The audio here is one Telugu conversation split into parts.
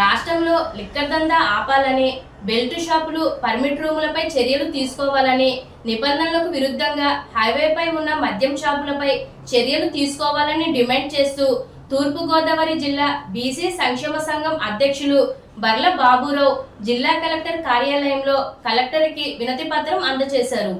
రాష్ట్రంలో లిక్కర్ దందా ఆపాలని బెల్ట్ షాపులు పర్మిట్ రూములపై చర్యలు తీసుకోవాలని నిబంధనలకు విరుద్ధంగా హైవేపై ఉన్న మద్యం షాపులపై చర్యలు తీసుకోవాలని డిమాండ్ చేస్తూ తూర్పుగోదావరి జిల్లా బీసీ సంక్షేమ సంఘం అధ్యక్షులు బర్ల బాబురావు జిల్లా కలెక్టర్ కార్యాలయంలో కలెక్టర్కి వినతి పత్రం అందజేశారు.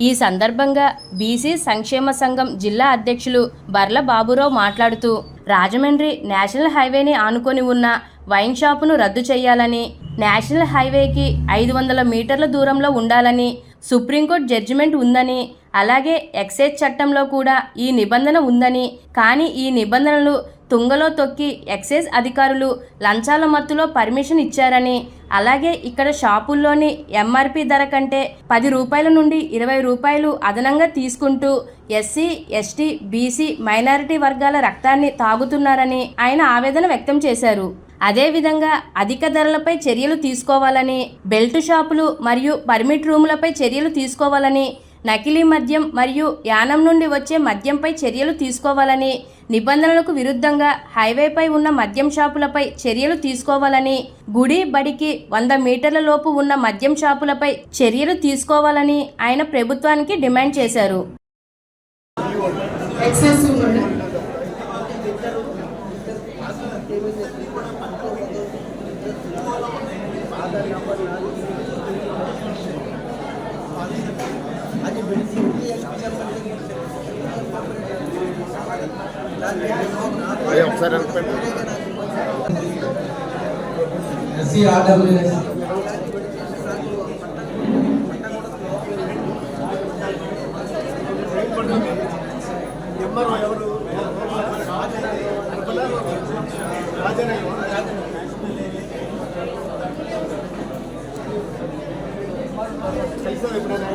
ఈ సందర్భంగా బీసీ సంక్షేమ సంఘం జిల్లా అధ్యక్షులు బర్ల బాబురావు మాట్లాడుతూ రాజమండ్రి నేషనల్ హైవేని ఆనుకొని ఉన్న వైన్ షాపును రద్దు చేయాలని నేషనల్ హైవేకి ఐదు వందల మీటర్ల దూరంలో ఉండాలని సుప్రీంకోర్టు జడ్జిమెంట్ ఉందని అలాగే ఎక్సైజ్ చట్టంలో కూడా ఈ నిబంధన ఉందని కానీ ఈ నిబంధనలు తుంగలో తొక్కి ఎక్సైజ్ అధికారులు లంచాల మత్తులో పర్మిషన్ ఇచ్చారని అలాగే ఇక్కడ షాపుల్లోని ఎంఆర్పి ధర కంటే పది రూపాయల నుండి ఇరవై రూపాయలు అదనంగా తీసుకుంటూ ఎస్సీ ఎస్టీ బీసీ మైనారిటీ వర్గాల రక్తాన్ని తాగుతున్నారని ఆయన ఆవేదన వ్యక్తం చేశారు. అదేవిధంగా అధిక ధరలపై చర్యలు తీసుకోవాలని బెల్ట్ షాపులు మరియు పర్మిట్ రూములపై చర్యలు తీసుకోవాలని నకిలీ మద్యం మరియు యానం నుండి వచ్చే మద్యంపై చర్యలు తీసుకోవాలని నిబంధనలకు విరుద్ధంగా హైవేపై ఉన్న మద్యం షాపులపై చర్యలు తీసుకోవాలని గుడి బడికి వంద మీటర్ల లోపు ఉన్న మద్యం షాపులపై చర్యలు తీసుకోవాలని ఆయన ప్రభుత్వానికి డిమాండ్ చేశారు. ఎక్సెస్ ఒకసారి ఎస్సీ ఆర్డబ్ల్యూఎస్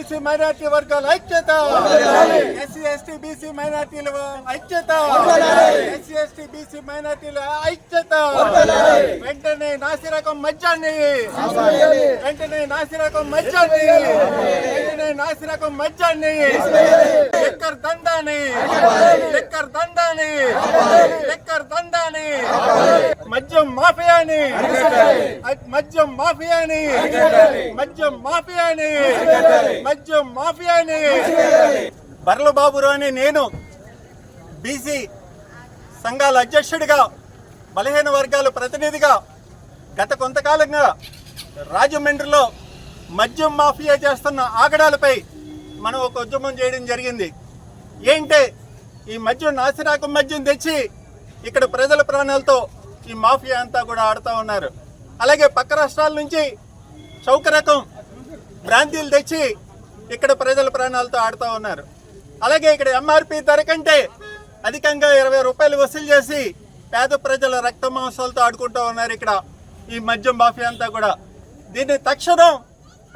బీసీ మైనార్టీ వర్గాల ఐక్యత. ఎస్సీ ఎస్టీ బీసీ మైనార్టీల ఐక్యత. ఎస్సీ ఎస్టీ బీసీ మైనార్టీల ఐక్యత. వెంటనే నాసిరకం మద్యాన్ని వెంటనే నాసిరకం మద్యాన్ని నాసిరకం మజ్జాన్ని. లిక్కర్ దందాని. లిక్కర్ దందాని. లిక్కర్ దందాని. మద్యం మాఫియాని. మద్యం మాఫియాని. మద్యం మాఫియాని. మద్యం మాఫియాని. బర్ల బాబురు అని నేను బీసీ సంఘాల అధ్యక్షుడిగా బలహీన వర్గాల ప్రతినిధిగా గత కొంతకాలంగా రాజమండ్రిలో మద్యం మాఫియా చేస్తున్న ఆగడాలపై మనం ఒక ఉద్యమం చేయడం జరిగింది. ఏంటే ఈ మద్యం నాసిరాకం మద్యం తెచ్చి ఇక్కడ ప్రజల ప్రాణాలతో ఈ మాఫియా అంతా కూడా ఆడుతూ ఉన్నారు. అలాగే పక్క రాష్ట్రాల నుంచి చౌక రకం బ్రాంతీలు తెచ్చి ఇక్కడ ప్రజల ప్రాణాలతో ఆడుతూ ఉన్నారు. అలాగే ఇక్కడ ఎంఆర్పి ధర కంటే అధికంగా ఇరవై రూపాయలు వసూలు చేసి పేద ప్రజల రక్త మాంసాలతో ఆడుకుంటూ ఉన్నారు ఇక్కడ ఈ మద్యం మాఫియా అంతా కూడా. దీన్ని తక్షణం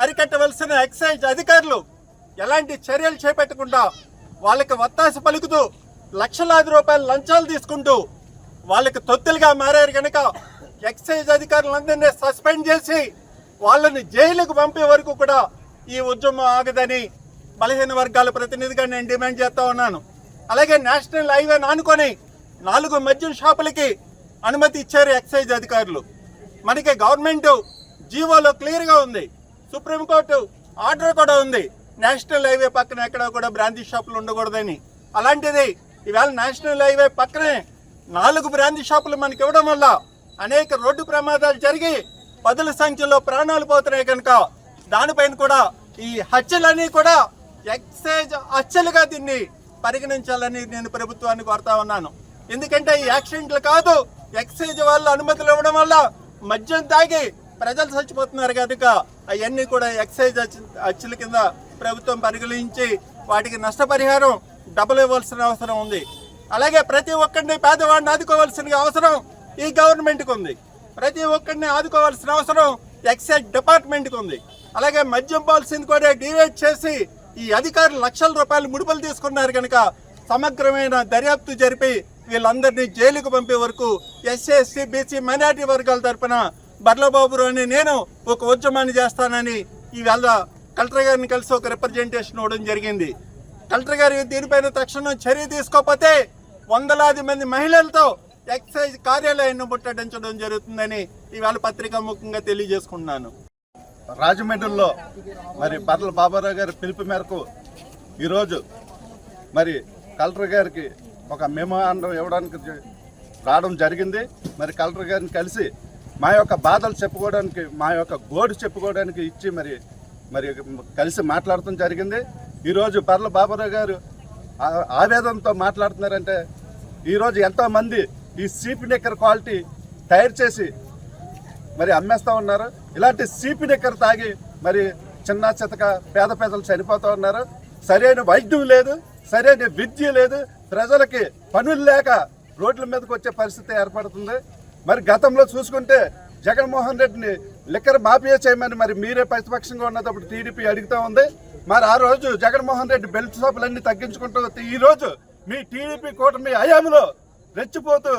అరికట్టవలసిన ఎక్సైజ్ అధికారులు ఎలాంటి చర్యలు చేపట్టకుండా వాళ్ళకి వత్తాసు పలుకుతూ లక్షలాది రూపాయలు లంచాలు తీసుకుంటూ వాళ్ళకి తొత్తులుగా మారారు కనుక ఎక్సైజ్ అధికారులందరినీ సస్పెండ్ చేసి వాళ్ళని జైలుకు పంపే వరకు కూడా ఈ ఉద్యమం ఆగదని బలహీన వర్గాల ప్రతినిధిగా నేను డిమాండ్ చేస్తా ఉన్నాను. అలాగే నేషనల్ హైవే ఆనుకొని నాలుగు మద్యం షాపులకి అనుమతి ఇచ్చారు ఎక్సైజ్ అధికారులు. మనకి గవర్నమెంట్ జీవోలో క్లియర్గా ఉంది. సుప్రీంకోర్టు ఆర్డర్ కూడా ఉంది. నేషనల్ హైవే పక్కన ఎక్కడ కూడా బ్రాంచీ షాపులు ఉండకూడదని. అలాంటిది ఈవేళ నేషనల్ హైవే పక్కనే నాలుగు బ్రాంచీ షాపులు మనకి ఇవ్వడం వల్ల అనేక రోడ్డు ప్రమాదాలు జరిగి పదుల సంఖ్యలో ప్రాణాలు పోతున్నాయి కనుక దానిపైన కూడా ఈ హత్యలన్నీ కూడా ఎక్సైజ్ హత్యలుగా దీన్ని పరిగణించాలని నేను ప్రభుత్వాన్ని కోరుతా ఉన్నాను. ఎందుకంటే ఈ యాక్సిడెంట్లు కాదు ఎక్సైజ్ వాళ్ళు అనుమతులు ఇవ్వడం వల్ల మద్యం తాగి ప్రజలు చచ్చిపోతున్నారు కనుక అవన్నీ కూడా ఎక్సైజ్ అచ్చుల కింద ప్రభుత్వం పరిగణించి వాటికి నష్టపరిహారం డబ్బులు ఇవ్వాల్సిన అవసరం ఉంది. అలాగే ప్రతి ఒక్కరిని పేదవాడిని ఆదుకోవాల్సిన అవసరం ఈ గవర్నమెంట్కి ఉంది. ప్రతి ఒక్కరిని ఆదుకోవాల్సిన అవసరం ఎక్సైజ్ డిపార్ట్మెంట్కి ఉంది. అలాగే మద్యం పాలసీని కూడా డివైడ్ చేసి ఈ అధికారులు లక్షల రూపాయలు ముడుపులు తీసుకున్నారు కనుక సమగ్రమైన దర్యాప్తు జరిపి వీళ్ళందరినీ జైలుకు పంపే వరకు ఎస్సీ ఎస్టీ బీసీ మైనార్టీ వర్గాల తరపున బర్లబాబు అని నేను ఒక ఉద్యమాన్ని చేస్తానని ఈవేళ కలెక్టర్ గారిని కలిసి ఒక రిప్రజెంటేషన్ ఇవ్వడం జరిగింది. కలెక్టర్ గారు దీనిపైన తక్షణం చర్య తీసుకోకపోతే వందలాది మంది మహిళలతో ఎక్సైజ్ కార్యాలయాన్ని ముట్టడించడం జరుగుతుందని ఈవేళ పత్రికా ముఖంగా తెలియజేసుకుంటున్నాను. రాజమండ్రిలో మరి పర్ల బాబారావు గారి పిలుపు మేరకు ఈరోజు మరి కలెక్టర్ గారికి ఒక మెమోరాండం ఇవ్వడానికి జ- రావడం జరిగింది. మరి కలెక్టర్ గారిని కలిసి మా యొక్క బాధలు చెప్పుకోవడానికి మా యొక్క గోడు చెప్పుకోవడానికి ఇచ్చి మరి మరి కలిసి మాట్లాడటం జరిగింది. ఈరోజు పర్ల బాబురావు గారు ఆవేదనతో మాట్లాడుతున్నారంటే ఈరోజు ఎంతోమంది ఈ సీపీ నిక్కర్ క్వాలిటీ తయారు చేసి మరి అమ్మేస్తా ఉన్నారు. ఇలాంటి సీపీ నిక్కర్ తాగి మరి చిన్న చితక పేద పేదలు చనిపోతూ ఉన్నారు. సరైన వైద్యం లేదు సరైన విద్య లేదు. ప్రజలకి పనులు లేక రోడ్ల మీదకి వచ్చే పరిస్థితి ఏర్పడుతుంది. మరి గతంలో చూసుకుంటే జగన్మోహన్ రెడ్డిని లిక్కర్ మాఫియా చేయమని మరి మీరే ప్రతిపక్షంగా ఉన్నప్పుడు టీడీపీ అడుగుతా ఉంది. మరి ఆ రోజు జగన్మోహన్ రెడ్డి బెల్ట్ షాపులన్నీ తగ్గించుకుంటూ వస్తే ఈ రోజు మీ టీడీపీ కూటమి హయాంలో రెచ్చిపోతూ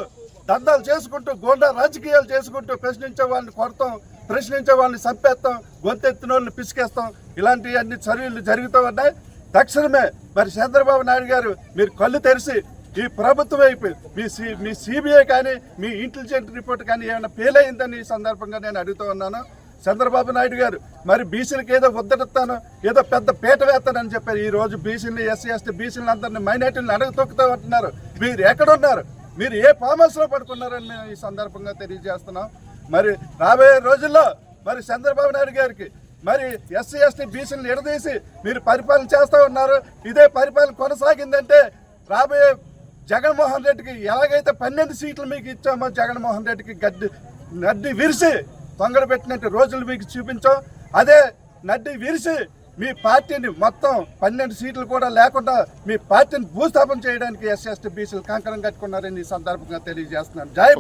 దందాలు చేసుకుంటూ గోండా రాజకీయాలు చేసుకుంటూ ప్రశ్నించే వాళ్ళని కొడతాం ప్రశ్నించే వాళ్ళని చంపేస్తాం గొంతెత్తిన వాళ్ళని పిసికేస్తాం. ఇలాంటివన్నీ చర్యలు జరుగుతూ ఉన్నాయి. తక్షణమే మరి చంద్రబాబు నాయుడు గారు మీరు కళ్ళు తెరిచి ఈ ప్రభుత్వం వైపు మీ సి మీ సిబిఐ కానీ మీ ఇంటెలిజెంట్ రిపోర్ట్ కానీ ఏమైనా ఫెయిల్ అయిందని ఈ సందర్భంగా నేను అడుగుతూ ఉన్నాను. చంద్రబాబు నాయుడు గారు మరి బీసీలకు ఏదో ఉద్దటిస్తాను ఏదో పెద్ద పీట వేస్తానని చెప్పారు. ఈ రోజు బీసీని ఎస్సీ ఎస్టీ బీసీలు అందరినీ మైనార్టీలను అడగతొక్కుతూ ఉంటున్నారు మీరు ఎక్కడున్నారు మీరు ఏ ఫామ్ హౌస్లో పడుకున్నారని మేము ఈ సందర్భంగా తెలియజేస్తున్నాం. మరి రాబోయే రోజుల్లో మరి చంద్రబాబు నాయుడు గారికి మరి ఎస్సీ ఎస్టీ బీసీలను ఎడదీసి మీరు పరిపాలన చేస్తూ ఉన్నారు. ఇదే పరిపాలన కొనసాగిందంటే రాబోయే జగన్మోహన్ రెడ్డికి ఎలాగైతే పన్నెండు సీట్లు మీకు ఇచ్చామో జగన్మోహన్ రెడ్డికి గడ్డి నడ్డి విరిసి తొంగడ పెట్టినట్టు రోజులు మీకు చూపించాం. అదే నడ్డి విరిసి మీ పార్టీని మొత్తం పన్నెండు సీట్లు కూడా లేకుండా మీ పార్టీని భూస్థాపన చేయడానికి ఎస్సీ ఎస్టీ బీసీలు కంకణం కట్టుకున్నారని ఈ సందర్భంగా తెలియజేస్తున్నాను. జై